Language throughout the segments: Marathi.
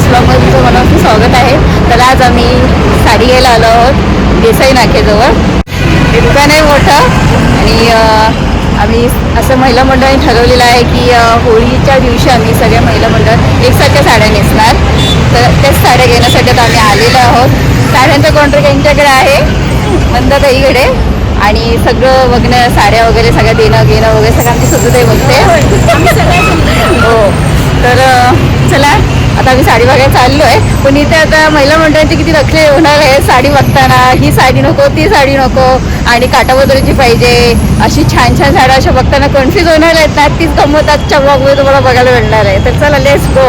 दिवस ब्लॉगमध्ये तुमचं मनापासून स्वागत आहे. तर आज आम्ही साडी घ्यायला आलो आहोत देसाई नाकेजवळ हे दुकान आहे मोठं आणि आम्ही असं महिला मंडळाने ठरवलेलं आहे की होळीच्या दिवशी आम्ही सगळ्या महिला मंडळ एकसारख्या साड्या नेसणार. तर त्याच साड्या घेण्यासाठी आता आम्ही आलेलो आहोत. साड्यांचा कॉन्ट्रॅक्ट यांच्याकडे आहे मंदाताईकडे. आणि सगळं बघणं साड्या वगैरे सगळं देणं घेणं वगैरे सगळं आमची सुद्धा बघते हो. तर चला आता आम्ही साडी बघायला चाललो आहे पण इथे आता महिला मंडळांची किती नखरे होणार आहे साडी बघताना. ही साडी नको ती साडी नको. आणि काटापदरीची पाहिजे. अशी छान छान साड्या अशा बघताना कन्फ्यूज होणार आहेत ना तीच गंमत आजच्या ब्लॉगमध्ये तुम्हाला बघायला मिळणार आहे. तर चला लेट्स गो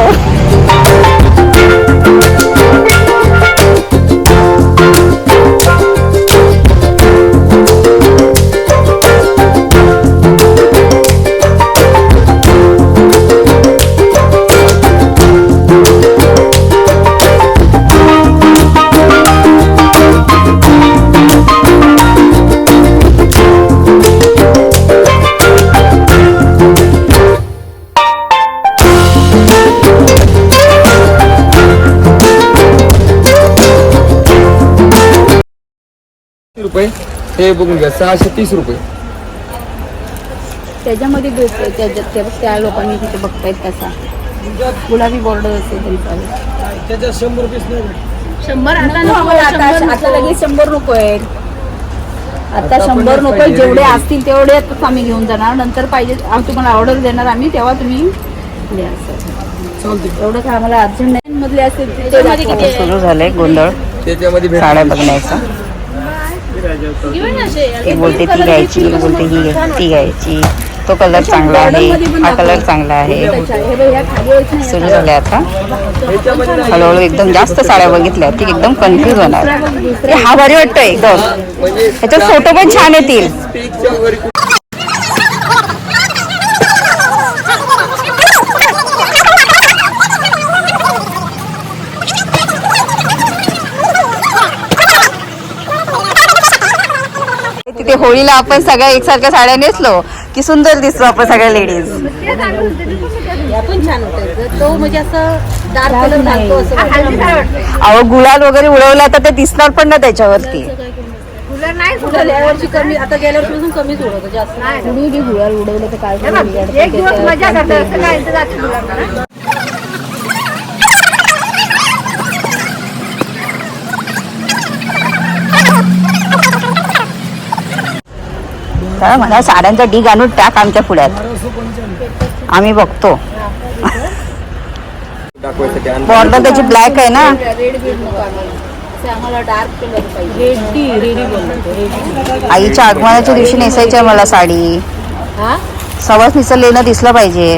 रुपये हे बघून घ्या सहाशे तीस रुपये. त्याच्यामध्ये त्याच्यात त्या त्या लोकांनी तिथे बघतायत तसा. गुलाबी बॉर्डर असेल त्यांचा. त्याच्यात शंभर रुपये नाही शंभर आता नको आता आता लगेच शंभर नको आहेत आता शंभर नको. जेवढे असतील तेवढेच आम्ही घेऊन जाणार. नंतर पाहिजे आम्ही तुम्हाला ऑर्डर देणार आम्ही तेव्हा तुम्ही एवढं काय आम्हाला अर्जंट नाही. मधले असेल झालंय गोंधळ त्याच्यामध्ये साड्या बघण्याचा. एक बोलते ती घ्यायची एक बोलते ही ती घ्यायची तो कलर चांगला आहे. हा कलर चांगला आहे. सुरू झाले आता. हळूहळू एकदम जास्त साड्या बघितल्या की एकदम कन्फ्युज होणार. हे हा भारी वाटतोय एकदम. ह्याच्यात फोटो पण छान येतील. तिथे होळीला आपण सगळ्या एकसारख्या साड्या नेसलो की सुंदर दिसतो आपण सगळ्या लेडीज अहो गुलाल वगैरे उडवला तर ते दिसणार पण ना त्याच्यावरती. गुलाल गुलाल उडवलं तर काय तर मला साड्यांचा ढीग आणून टाक आमच्या पुढ्यात. आम्ही बघतो. बॉर्डर त्याची ब्लॅक आहे ना? आईच्या आगमनाच्या दिवशी नेसायची आहे मला साडी. हा? सवासणीचं लेणं दिसलं पाहिजे.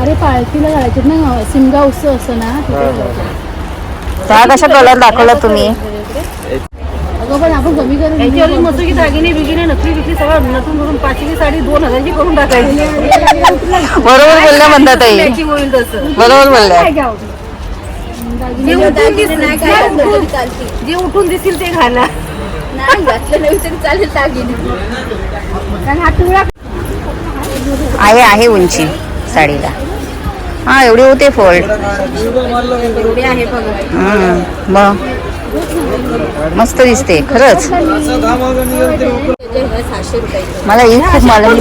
अरे पाळतीला घालायचे ना सिमगा उत्सव असतो ना. त्या कशा कलर दाखवला तुम्ही? पण आपण कमी करून मस्त की दागिने बिगिने नकली बिकली सगळं नटून करून पाचवी साडी दोन हजारची करून टाकायची. बरोबर बोलल्या म्हणतात ताई. त्याची होईल तसं. बरोबर बोलल्या. जे उठून दिसतील जे उठून दिसतील ते घाला. नाही घातलं नाही तरी चालेल दागिने. कारण हा पिवळा आहे आहे उंची साडीला. हा एवढी होते फोल्ड एवढे आहे बघा. मग मस्त दिसते खरंच. मला ही खूप मला ही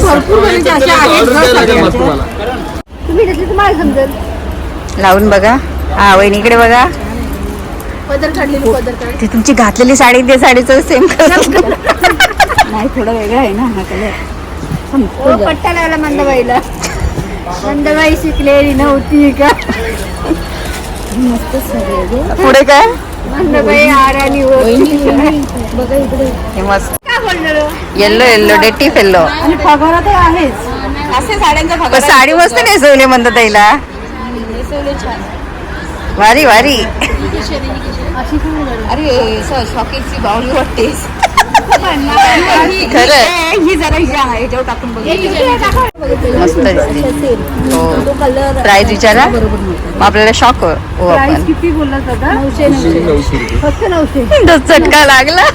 लावून बघा. हा वहिनीकडे बघा. ती तुमची घातलेली साडी त्या साडीचं सेम कलर नाही थोडा वेगळा आहे ना हा कलर पट्टा लावला मंदबाईला. मंदबाई शिकलेली नव्हती का? मस्त पुढे काय? हे मस्त येल्लो येल्लो डेटी फेल्लो. आणि पगारा तर आहेच. असे साड्यांचा पण साडी मस्त नेसवली म्हणतात ताईला. वारी वारी. अरे शॉकेची बावली वाटतेस. खरं ही जरा ही आहे याच्यावर टाकून बघ. मस्त दिसते हो. तो कलर प्राइस विचारा. मग आपल्याला शॉक हो प्राइस आपण. किती बोलला दादा नऊशे नऊशे. फक्त नऊशे. तो चटका लागला.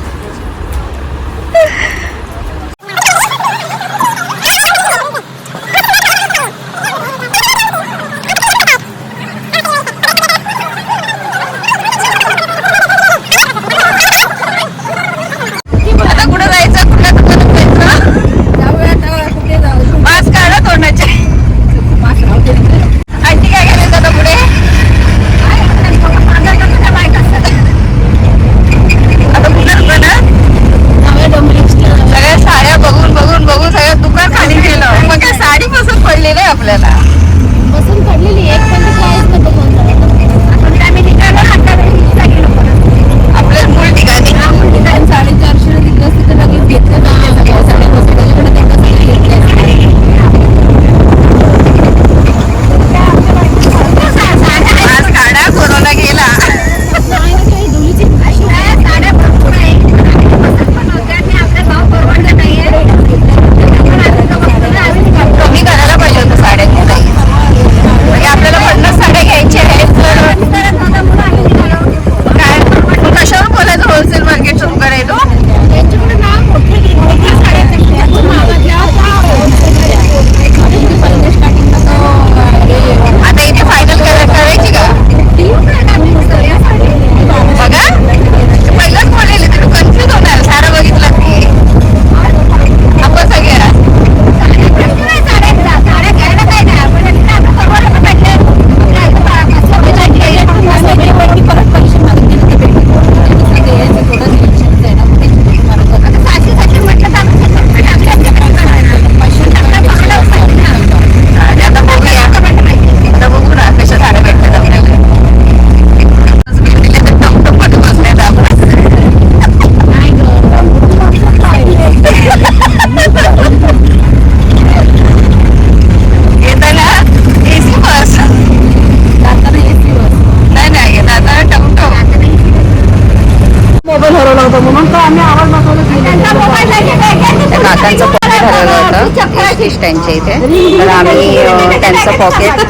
काकांचं पॉकेट हरवलं होतं. वैशिष्ट्यांच्या इथे. तर आम्ही त्यांचं पॉकेट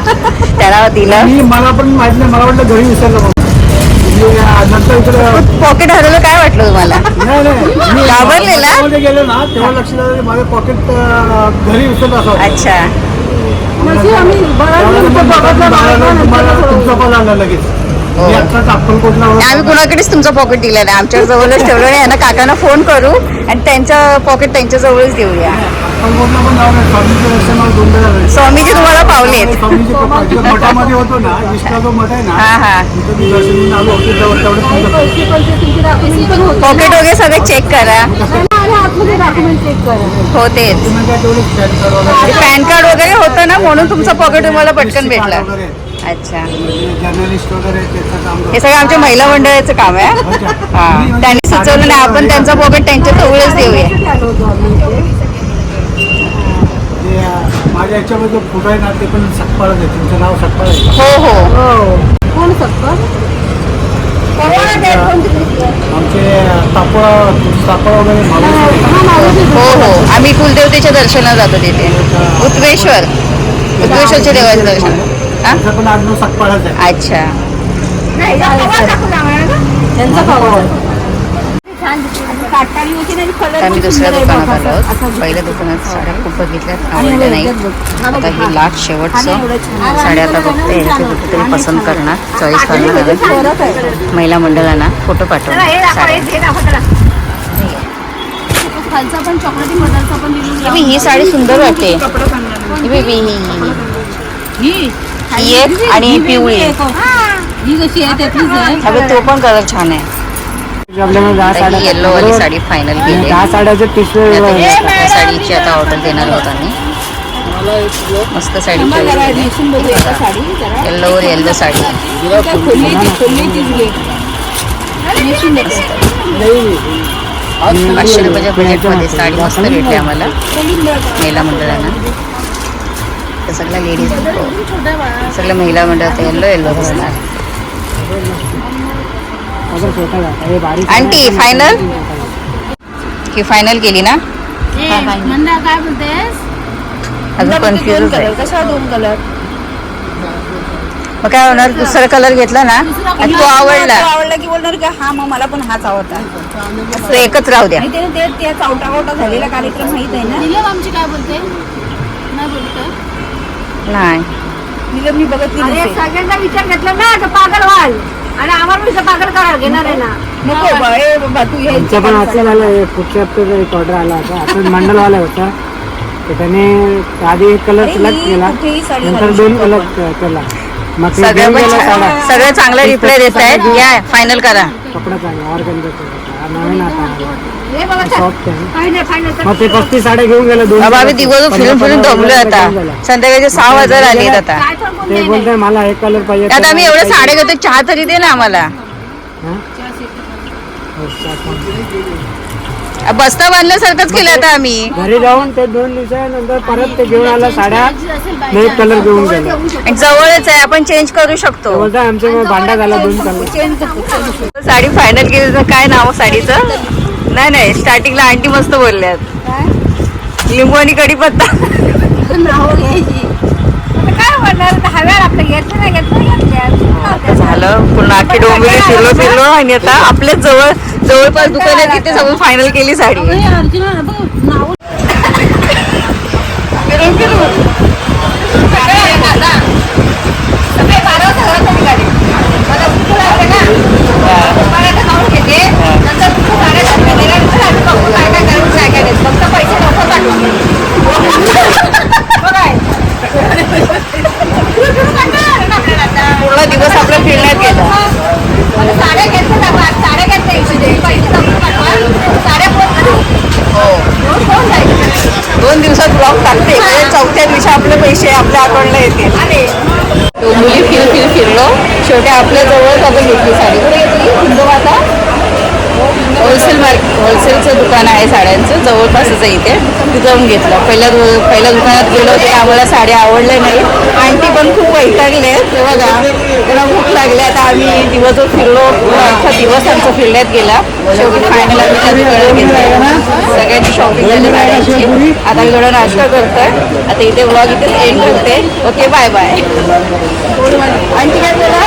त्याला दिलं. मला पण माहीत नाही मला वाटलं घरी विसरलं पॉकेट हरवलं काय वाटलं तुम्हाला? घाबरलेला? गेलो ना तेव्हा लक्षात माझं पॉकेट घरी विसरलं असं अच्छा. आम्ही लगेच. मी आत्ताच अक्कलकोटला आणि आम्ही कुणाकडेच तुमचं पॉकेट दिलं नाही. आमच्या जवळच ठेवलं नाही. यांना काकांना फोन करू आणि त्यांचं पॉकेट त्यांच्या जवळच देऊया. अक्कलकोटला पण जाऊन आलो. स्वामीच्या दर्शनाला दोन वेळा जायचं. स्वामीजी तुम्हाला पावलेत स्वामीची कृपा जिथं मठामध्ये होतो ना विष्णा जो मठ आहे हा ना हा तिथं मी दर्शन घेऊन आलो. होतो तेवढं तेवढं पॉकेट वगैरे सगळं चेक करा. हो तेच तुम्ही काय तेवढं स्कॅन करवा पॅन कार्ड वगैरे होतं ना म्हणून तुमचं पॉकेट तुम्हाला पटकन भेटलं. अच्छा. जर्नलिस्ट वगैरे त्याचं काम हे सगळं आमच्या महिला मंडळाचं काम आहे हा. त्यांनी सुचवलं नाही आपण त्यांचं पॉकेट त्यांच्या जवळच देऊया. ते, अं, माझ्या याच्यामध्ये फोटो आहे ना ते पण सकपाळच आहे तुमचं नाव सकपाळ आहे हो हो. आमचे तापळ तापळ वगैरे हो हो आम्ही कुलदेवतेच्या दर्शनाला जातो तिथे. उतवेश्वर उतवेश्वरच्या देवाचं दर्शन. हा? अच्छा. आम्ही दुसऱ्या दुकानात आलो. आहोत पहिल्या दुकानात साड्या खूप बघितल्यात आवडल्या नाही. आता ही लास्ट शेवटचं साड्या आता बघते. कुठेतरी पसंत करणार. चॉईस करणार आहे. महिला मंडळांना फोटो पाठवणार ही ही साडी सुंदर वाटते. ही? ही- एक आणि ही पिवळी ही कशी आहे त्यातलीच आहे. अगं तो पण कलर छान आहे. आता ही येल्लो वाली साडी फायनल केली. दहा साड्याचे पिशवे साडीची आता ऑर्डर देणार आहोत आम्ही. मस्त साडी जरा येल्लो साडी पाचशे रुपयाच्या बजेटमध्ये साडी मस्त भेटली आम्हाला. महिला मंडळांना. तर सगळ्या लेडीज सगळ्या महिला मंडळात येल्लो येल्लो असणार आंटी फायनल ही फायनल केली ना? काय बोलतेस? अजून कन्फ्युज आहे कशा दोन कलर मग काय होणार? दुसरा कलर घेतला ना? आणि तो आवडला. आवडला की बोलणार का? हा मग मला पण हाच आवडता. तो एकच राहू द्या. ते चावटा झालेला कार्यक्रम माहीत आहे ना? निलम आमची? काय बोलते? नाही बोलते. नाही. निलम मी बघितली नसेल. सगळ्यांचा विचार घेतला ना तर पागल व्हाल. आणि आम्हाला पागल करा घेणार आहे ना. नको बा ए बाबा तू हे आमच्या पण आलं पुढच्या एक ऑर्डर आला होता आपण मंडलवाला होता तर त्याने आधी एक कलर अरे, सिलेक्ट केला कुठेही साडी नंतर घालू दोन शकतो कलर केला. मग ते सगळं घेऊन पण गेला छान- साडा सगळं चांगलं रिप्लाय देत आहेत या फायनल करा. कपडा चांगला ऑर्गनचा नवीन आता आला. हे मग ते पस्तीस साड्या घेऊन गेले दोन आम्ही दिवस. फिरून फिरून दमलो आता. संध्याकाळचे सहा वाजता आले आता. ते मला एक कलर पाहिजे आता आम्ही एवढ्या साड्या घेतो चहा तरी दे ना आम्हाला. हा? बस्ता बांधल्यासारखंच केलं आता आम्ही. घरी जाऊन ते दोन दिवसानंतर परत ते घेऊन आला साड्या. एक कलर घेऊन गेलो. जवळच आहे आपण चेंज करू शकतो. आमच्या भांडा झाला दोन कलर साडी फायनल केली तर काय नाव साडीचं? नाही नाही स्टार्टिंगला आंटी मस्त बोलल्यात. लिंबू आणि कढीपत्ता. नाव घ्यायची आता काय आपलं घेतलं नाही घेतलं झालं पूर्ण अख्खी डोंबिवली फिरलो फिरलो आणि आता आपल्या जवळ जवळपास दुकान आहे तिथे जाऊन फायनल केली साडी. अर्जुना बघ नाव फिरून फिरून पूर्ण दिवस आपला फिरण्यात गेला साड्या घेतल्या ना बा, साड्या घेतल्या एकशे पैसे टाकून पाठवा. साड्या हो कोण जायचं दोन दिवसात ब्लॉग टाकते म्हणजे चौथ्या दिवशी आपले पैसे आपल्या अकाउंटला येतील. मुली फिर फिर फिरलो. शेवटी आपल्या जवळच आपण घेतली साडी. कुठे घेतली. हिंदू माता. होलसेल मार्केट होलसेलचं दुकान आहे साड्यांचं जवळपासच आहे इथे. तिथे जाऊन घेतलं. पहिल्या दु- पहिल्या दुकानात गेलो होते आम्हाला साड्या आवडल्या नाही. आंटी पण खूप वैतागले. ते बघा त्यांना भूक लागली. आता आम्ही दिवसभर फिरलो. अख्खा दिवस आमचा फिरण्यात गेला. शेवटी फायनल आम्ही त्याच घेतलं सगळ्यांची शॉपिंग झाली साड्यांची. आता मी थोडा नाश्ता करतोय. आता इथे ब्लॉग इथे एंड करते. ओके बाय बाय आणखी काय बोला